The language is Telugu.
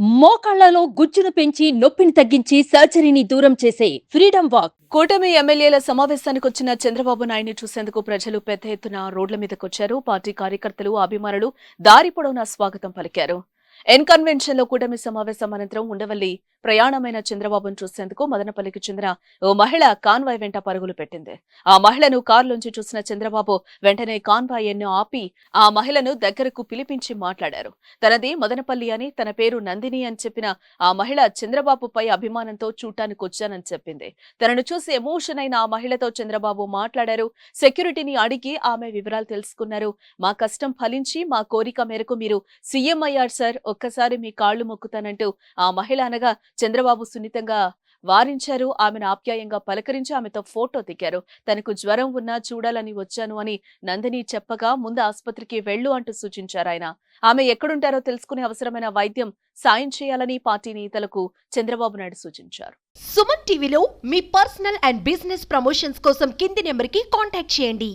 మోకాళ్ళలో గుజ్జును పెంచి నొప్పిని తగ్గించి సర్జరీని దూరం చేసే ఫ్రీడమ్ వాక్. కూటమి ఎమ్మెల్యేల సమావేశానికి వచ్చిన చంద్రబాబు నాయుడిని చూసేందుకు ప్రజలు పెద్ద ఎత్తున రోడ్ల మీదకొచ్చారు. పార్టీ కార్యకర్తలు అభిమానులు దారి పొడవునా స్వాగతం పలికారు. ఎన్ కన్వెన్షన్లో కూటమి సమావేశం అనంతరం ఉండవల్లి ప్రయాణమైన చంద్రబాబును చూసేందుకు మదనపల్లికి చెందిన ఓ మహిళ కాన్వాయ్ వెంట పరుగులు పెట్టింది. ఆ మహిళను కారులోంచి చూసిన చంద్రబాబు వెంటనే కాన్వాయ్ ఎన్ను ఆపి ఆ మహిళను దగ్గరకు పిలిపించి మాట్లాడారు. తనది మదనపల్లి అని తన పేరు నందిని అని చెప్పిన ఆ మహిళ చంద్రబాబుపై అభిమానంతో చూడటానికి వచ్చానని చెప్పింది. తనను చూసి ఎమోషన్ అయిన ఆ మహిళతో చంద్రబాబు మాట్లాడారు. సెక్యూరిటీని అడిగి ఆమె వివరాలు తెలుసుకున్నారు. మా కష్టం ఫలించి మా కోరిక మేరకు మీరు సీఎం అయ్యారు సార్. ఒక్కసారి మీ కాళ్ళు మొక్కుతానంటూ ఆ మహిళ అనగా చంద్రబాబు సున్నితంగా వారించారు. ఆమెను ఆప్యాయంగా పలకరించి ఆమెతో ఫోటో దిగారు. తనకు జ్వరం ఉన్నా చూడాలని వచ్చాను అని నందిని చెప్పగా ముందు ఆసుపత్రికి వెళ్ళు అంటూ సూచించారు ఆయన. ఆమె ఎక్కడుంటారో తెలుసుకునే అవసరమైన వైద్యం సాయం చేయాలని పార్టీ నేతలకు చంద్రబాబు నాయుడు సూచించారు. సుమన్ టీవీలో మీ పర్సనల్ అండ్ బిజినెస్ ప్రమోషన్స్ కోసం కింది నెంబర్కి కాంటాక్ట్ చేయండి.